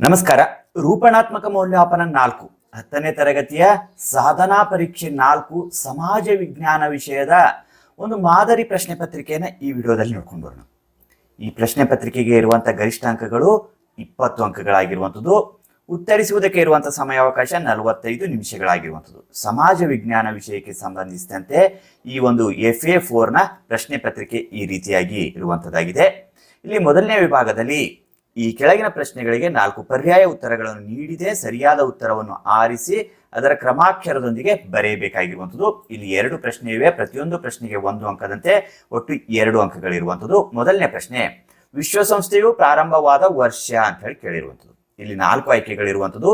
ನಮಸ್ಕಾರ. ರೂಪಣಾತ್ಮಕ ಮೌಲ್ಯಮಾಪನ ನಾಲ್ಕು. ಹತ್ತನೇ ತರಗತಿಯ ಸಾಧನಾ ಪರೀಕ್ಷೆ ನಾಲ್ಕು ಸಮಾಜ ವಿಜ್ಞಾನ ವಿಷಯದ ಒಂದು ಮಾದರಿ ಪ್ರಶ್ನೆ ಪತ್ರಿಕೆಯನ್ನು ಈ ವಿಡಿಯೋದಲ್ಲಿ ನೋಡ್ಕೊಂಡು ಬರೋಣ. ಈ ಪ್ರಶ್ನೆ ಪತ್ರಿಕೆಗೆ ಇರುವಂಥ ಗರಿಷ್ಠ ಅಂಕಗಳು ಇಪ್ಪತ್ತು ಅಂಕಗಳಾಗಿರುವಂಥದ್ದು. ಉತ್ತರಿಸುವುದಕ್ಕೆ ಇರುವಂಥ ಸಮಯಾವಕಾಶ ನಲವತ್ತೈದು ನಿಮಿಷಗಳಾಗಿರುವಂಥದ್ದು. ಸಮಾಜ ವಿಜ್ಞಾನ ವಿಷಯಕ್ಕೆ ಸಂಬಂಧಿಸಿದಂತೆ ಈ ಒಂದು ಎಫ್ ಎ ಫೋರ್ನ ಪ್ರಶ್ನೆ ಪತ್ರಿಕೆ ಈ ರೀತಿಯಾಗಿ ಇರುವಂಥದ್ದಾಗಿದೆ ಇಲ್ಲಿ ಮೊದಲನೇ ವಿಭಾಗದಲ್ಲಿ ಈ ಕೆಳಗಿನ ಪ್ರಶ್ನೆಗಳಿಗೆ ನಾಲ್ಕು ಪರ್ಯಾಯ ಉತ್ತರಗಳನ್ನು ನೀಡಿದೆ, ಸರಿಯಾದ ಉತ್ತರವನ್ನು ಆರಿಸಿ, ಅದರ ಕ್ರಮಾಕ್ಷರದೊಂದಿಗೆ ಬರೆಯಬೇಕಾಗಿರುವಂಥದ್ದು. ಇಲ್ಲಿ ಎರಡು ಪ್ರಶ್ನೆ ಇವೆ. ಪ್ರತಿಯೊಂದು ಪ್ರಶ್ನೆಗೆ ಒಂದು ಅಂಕದಂತೆ ಒಟ್ಟು ಎರಡು ಅಂಕಗಳಿರುವಂಥದ್ದು. ಮೊದಲನೇ ಪ್ರಶ್ನೆ, ವಿಶ್ವಸಂಸ್ಥೆಯು ಪ್ರಾರಂಭವಾದ ವರ್ಷ ಅಂತ ಹೇಳಿ ಕೇಳಿರುವಂಥದ್ದು. ಇಲ್ಲಿ ನಾಲ್ಕು ಆಯ್ಕೆಗಳಿರುವಂಥದ್ದು.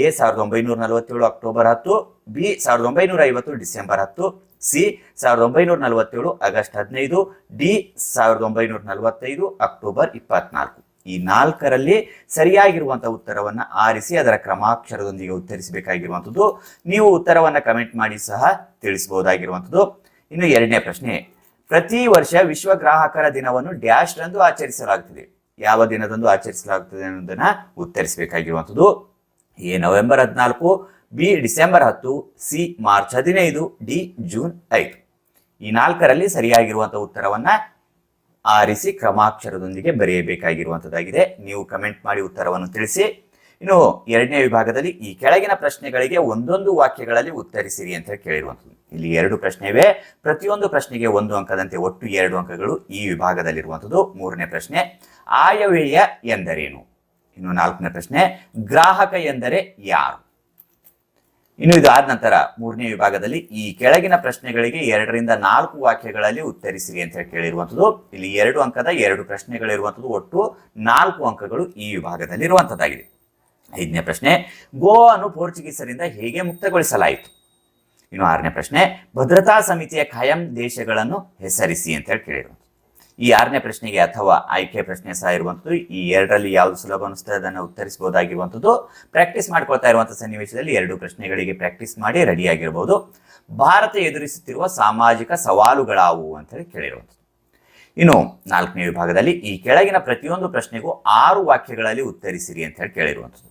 ಎ, ಸಾವಿರದ ಒಂಬೈನೂರ ನಲವತ್ತೇಳು ಅಕ್ಟೋಬರ್ ಹತ್ತು, ಬಿ, ಸಾವಿರದ ಒಂಬೈನೂರ ಐವತ್ತು ಡಿಸೆಂಬರ್ ಹತ್ತು, ಸಿ, ಸಾವಿರದ ಒಂಬೈನೂರ ನಲವತ್ತೇಳು ಆಗಸ್ಟ್ ಹದಿನೈದು, ಡಿ, ಸಾವಿರದ ಒಂಬೈನೂರ ನಲವತ್ತೈದು ಅಕ್ಟೋಬರ್ ಇಪ್ಪತ್ನಾಲ್ಕು. ಈ ನಾಲ್ಕರಲ್ಲಿ ಸರಿಯಾಗಿರುವಂತಹ ಉತ್ತರವನ್ನು ಆರಿಸಿ ಅದರ ಕ್ರಮಾಕ್ಷರದೊಂದಿಗೆ ಉತ್ತರಿಸಬೇಕಾಗಿರುವಂಥದ್ದು. ನೀವು ಉತ್ತರವನ್ನು ಕಮೆಂಟ್ ಮಾಡಿ ಸಹ ತಿಳಿಸಬಹುದಾಗಿರುವಂಥದ್ದು. ಇನ್ನು ಎರಡನೇ ಪ್ರಶ್ನೆ, ಪ್ರತಿ ವರ್ಷ ವಿಶ್ವ ಗ್ರಾಹಕರ ದಿನವನ್ನು ಡ್ಯಾಶ್ ರಂದು ಆಚರಿಸಲಾಗುತ್ತದೆ ಯಾವ ದಿನದಂದು ಆಚರಿಸಲಾಗುತ್ತದೆ ಅನ್ನೋದನ್ನ ಉತ್ತರಿಸಬೇಕಾಗಿರುವಂಥದ್ದು. ಎ, ನವೆಂಬರ್ ಹದಿನಾಲ್ಕು, ಬಿ, ಡಿಸೆಂಬರ್ ಹತ್ತು, ಸಿ, ಮಾರ್ಚ್ ಹದಿನೈದು, ಡಿ, ಜೂನ್ ಐದು. ಈ ನಾಲ್ಕರಲ್ಲಿ ಸರಿಯಾಗಿರುವಂತಹ ಉತ್ತರವನ್ನ ಆರಿಸಿ ಕ್ರಮಾಕ್ಷರದೊಂದಿಗೆ ಬರೆಯಬೇಕಾಗಿರುವಂಥದ್ದಾಗಿದೆ ನೀವು ಕಮೆಂಟ್ ಮಾಡಿ ಉತ್ತರವನ್ನು ತಿಳಿಸಿ. ಇನ್ನು ಎರಡನೇ ವಿಭಾಗದಲ್ಲಿ ಈ ಕೆಳಗಿನ ಪ್ರಶ್ನೆಗಳಿಗೆ ಒಂದೊಂದು ವಾಕ್ಯಗಳಲ್ಲಿ ಉತ್ತರಿಸಿರಿ ಅಂತ ಕೇಳಿರುವಂಥದ್ದು ಇಲ್ಲಿ ಎರಡು ಪ್ರಶ್ನೆ ಇವೆ ಪ್ರತಿಯೊಂದು ಪ್ರಶ್ನೆಗೆ ಒಂದು ಅಂಕದಂತೆ ಒಟ್ಟು ಎರಡು ಅಂಕಗಳು ಈ ವಿಭಾಗದಲ್ಲಿರುವಂಥದ್ದು ಮೂರನೇ ಪ್ರಶ್ನೆ, ಆಯವ್ಯಯ ಎಂದರೇನು? ಇನ್ನು ನಾಲ್ಕನೇ ಪ್ರಶ್ನೆ, ಗ್ರಾಹಕ ಎಂದರೆ ಯಾರು? ಇನ್ನು ಇದು ಆದ ನಂತರ ಮೂರನೇ ವಿಭಾಗದಲ್ಲಿ ಈ ಕೆಳಗಿನ ಪ್ರಶ್ನೆಗಳಿಗೆ ಎರಡರಿಂದ ನಾಲ್ಕು ವಾಕ್ಯಗಳಲ್ಲಿ ಉತ್ತರಿಸಿರಿ ಅಂತ ಹೇಳಿ ಕೇಳಿರುವಂಥದ್ದು. ಇಲ್ಲಿ ಎರಡು ಅಂಕದ ಎರಡು ಪ್ರಶ್ನೆಗಳಿರುವಂಥದ್ದು, ಒಟ್ಟು ನಾಲ್ಕು ಅಂಕಗಳು ಈ ವಿಭಾಗದಲ್ಲಿ ಇರುವಂಥದ್ದಾಗಿದೆ ಐದನೇ ಪ್ರಶ್ನೆ ಗೋವಾನು ಪೋರ್ಚುಗೀಸರಿಂದ ಹೇಗೆ ಮುಕ್ತಗೊಳಿಸಲಾಯಿತು? ಇನ್ನು ಆರನೇ ಪ್ರಶ್ನೆ, ಭದ್ರತಾ ಸಮಿತಿಯ ಖಾಯಂ ದೇಶಗಳನ್ನು ಹೆಸರಿಸಿ ಅಂತ ಹೇಳಿ ಕೇಳಿರುವಂಥದ್ದು. ಈ ಆರನೇ ಪ್ರಶ್ನೆಗೆ ಅಥವಾ ಆಯ್ಕೆ ಪ್ರಶ್ನೆ ಸಹ ಇರುವಂಥದ್ದು, ಈ ಎರಡರಲ್ಲಿ ಯಾವುದು ಸುಲಭ ಅನಿಸ್ತದೆ ಅದನ್ನು ಉತ್ತರಿಸಬಹುದಾಗಿರುವಂಥದ್ದು ಪ್ರಾಕ್ಟೀಸ್ ಮಾಡ್ಕೊಳ್ತಾ ಇರುವಂತಹ ಸನ್ನಿವೇಶದಲ್ಲಿ ಎರಡು ಪ್ರಶ್ನೆಗಳಿಗೆ ಪ್ರಾಕ್ಟೀಸ್ ಮಾಡಿ ರೆಡಿ ಆಗಿರಬಹುದು ಭಾರತ ಎದುರಿಸುತ್ತಿರುವ ಸಾಮಾಜಿಕ ಸವಾಲುಗಳಾವು ಅಂತ ಹೇಳಿ ಕೇಳಿರುವಂಥದ್ದು. ಇನ್ನು ನಾಲ್ಕನೇ ವಿಭಾಗದಲ್ಲಿ ಈ ಕೆಳಗಿನ ಪ್ರತಿಯೊಂದು ಪ್ರಶ್ನೆಗೂ ಆರು ವಾಕ್ಯಗಳಲ್ಲಿ ಉತ್ತರಿಸಿರಿ ಅಂತ ಹೇಳಿ ಕೇಳಿರುವಂಥದ್ದು.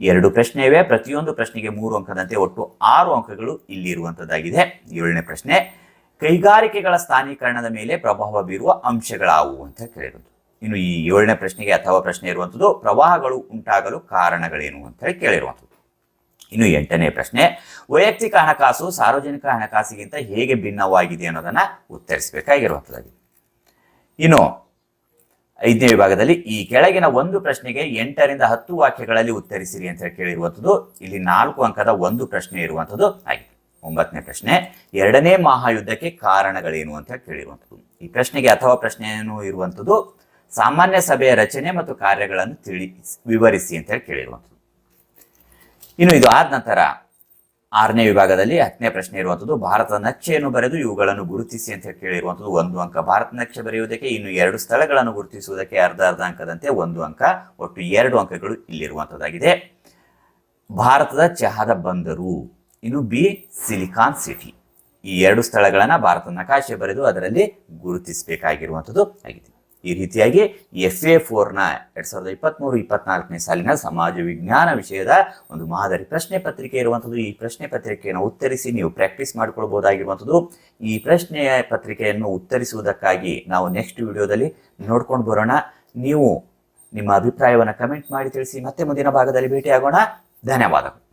ಎರಡು ಪ್ರಶ್ನೆ ಇವೆ ಪ್ರತಿಯೊಂದು ಪ್ರಶ್ನೆಗೆ ಮೂರು ಅಂಕದಂತೆ ಒಟ್ಟು ಆರು ಅಂಕಗಳು ಇಲ್ಲಿ ಇರುವಂಥದ್ದಾಗಿದೆ ಏಳನೇ ಪ್ರಶ್ನೆ ಕೈಗಾರಿಕೆಗಳ ಸ್ಥಾನೀಕರಣದ ಮೇಲೆ ಪ್ರಭಾವ ಬೀರುವ ಅಂಶಗಳಾವು ಅಂತ ಕೇಳಿರೋದು. ಇನ್ನು ಈ ಏಳನೇ ಪ್ರಶ್ನೆಗೆ ಅಥವಾ ಪ್ರಶ್ನೆ ಇರುವಂಥದ್ದು ಪ್ರವಾಹಗಳು ಉಂಟಾಗಲು ಕಾರಣಗಳೇನು ಅಂತ ಹೇಳಿ ಕೇಳಿರುವಂಥದ್ದು ಇನ್ನು ಎಂಟನೇ ಪ್ರಶ್ನೆ, ವೈಯಕ್ತಿಕ ಹಣಕಾಸು ಸಾರ್ವಜನಿಕ ಹಣಕಾಸಿಗಿಂತ ಹೇಗೆ ಭಿನ್ನವಾಗಿದೆ ಅನ್ನೋದನ್ನ ಉತ್ತರಿಸಬೇಕಾಗಿರುವಂಥದ್ದಾಗಿದೆ ಇನ್ನು ಐದನೇ ವಿಭಾಗದಲ್ಲಿ ಈ ಕೆಳಗಿನ ಒಂದು ಪ್ರಶ್ನೆಗೆ ಎಂಟರಿಂದ ಹತ್ತು ವಾಕ್ಯಗಳಲ್ಲಿ ಉತ್ತರಿಸಿರಿ ಅಂತ ಹೇಳಿ ಕೇಳಿರುವಂಥದ್ದು ಇಲ್ಲಿ ನಾಲ್ಕು ಅಂಕದ ಒಂದು ಪ್ರಶ್ನೆ ಇರುವಂಥದ್ದು ಆಗಿದೆ. ಒಂಬತ್ತನೇ ಪ್ರಶ್ನೆ, ಎರಡನೇ ಮಹಾಯುದ್ಧಕ್ಕೆ ಕಾರಣಗಳೇನು ಅಂತ ಹೇಳಿ ಕೇಳಿರುವಂಥದ್ದು. ಈ ಪ್ರಶ್ನೆಗೆ ಅಥವಾ ಪ್ರಶ್ನೆಯನ್ನು ಇರುವಂಥದ್ದು ಸಾಮಾನ್ಯ ಸಭೆಯ ರಚನೆ ಮತ್ತು ಕಾರ್ಯಗಳನ್ನು ತಿಳಿ, ವಿವರಿಸಿ ಅಂತ ಹೇಳಿ ಕೇಳಿರುವಂಥದ್ದು. ಇನ್ನು ಇದು ಆದ ನಂತರ ಆರನೇ ವಿಭಾಗದಲ್ಲಿ ಹತ್ತನೇ ಪ್ರಶ್ನೆ ಇರುವಂಥದ್ದು ಭಾರತ ನಕ್ಷೆಯನ್ನು ಬರೆದು ಇವುಗಳನ್ನು ಗುರುತಿಸಿ ಅಂತ ಹೇಳಿ ಕೇಳಿರುವಂಥದ್ದು ಒಂದು ಅಂಕ. ಭಾರತ ನಕ್ಷೆ ಬರೆಯುವುದಕ್ಕೆ ಇನ್ನು ಎರಡು ಸ್ಥಳಗಳನ್ನು ಗುರುತಿಸುವುದಕ್ಕೆ ಅರ್ಧ ಅರ್ಧ ಅಂಕದಂತೆ ಒಂದು ಅಂಕ, ಒಟ್ಟು ಎರಡು ಅಂಕಗಳು ಇಲ್ಲಿರುವಂಥದ್ದಾಗಿದೆ. ಭಾರತದ ಚಹಾದ ಬಂದರು. ಇನ್ನು ಬಿ, ಸಿಲಿಕಾನ್ ಸಿಟಿ. ಈ ಎರಡು ಸ್ಥಳಗಳನ್ನು ಭಾರತ ನಕಾಶೆ ಬರೆದು ಅದರಲ್ಲಿ ಗುರುತಿಸಬೇಕಾಗಿರುವಂಥದ್ದು ಆಗಿದೆ. ಈ ರೀತಿಯಾಗಿ ಎಫ್ ಎ ಫೋರ್ನ ಎರಡ್ ಸಾವಿರದ ಇಪ್ಪತ್ತ್ಮೂರು ಇಪ್ಪತ್ನಾಲ್ಕನೇ ಸಾಲಿನ ಸಮಾಜ ವಿಜ್ಞಾನ ವಿಷಯದ ಒಂದು ಮಾದರಿ ಪ್ರಶ್ನೆ ಪತ್ರಿಕೆ ಇರುವಂಥದ್ದು. ಈ ಪ್ರಶ್ನೆ ಪತ್ರಿಕೆಯನ್ನು ಉತ್ತರಿಸಿ ನೀವು ಪ್ರಾಕ್ಟೀಸ್ ಮಾಡಿಕೊಳ್ಬೋದಾಗಿರುವಂಥದ್ದು. ಈ ಪ್ರಶ್ನೆಯ ಪತ್ರಿಕೆಯನ್ನು ಉತ್ತರಿಸುವುದಕ್ಕಾಗಿ ನಾವು ನೆಕ್ಸ್ಟ್ ವಿಡಿಯೋದಲ್ಲಿ ನೋಡ್ಕೊಂಡು ಬರೋಣ. ನೀವು ನಿಮ್ಮ ಅಭಿಪ್ರಾಯವನ್ನು ಕಮೆಂಟ್ ಮಾಡಿ ತಿಳಿಸಿ ಮತ್ತೆ ಮುಂದಿನ ಭಾಗದಲ್ಲಿ ಭೇಟಿಯಾಗೋಣ. ಧನ್ಯವಾದಗಳು.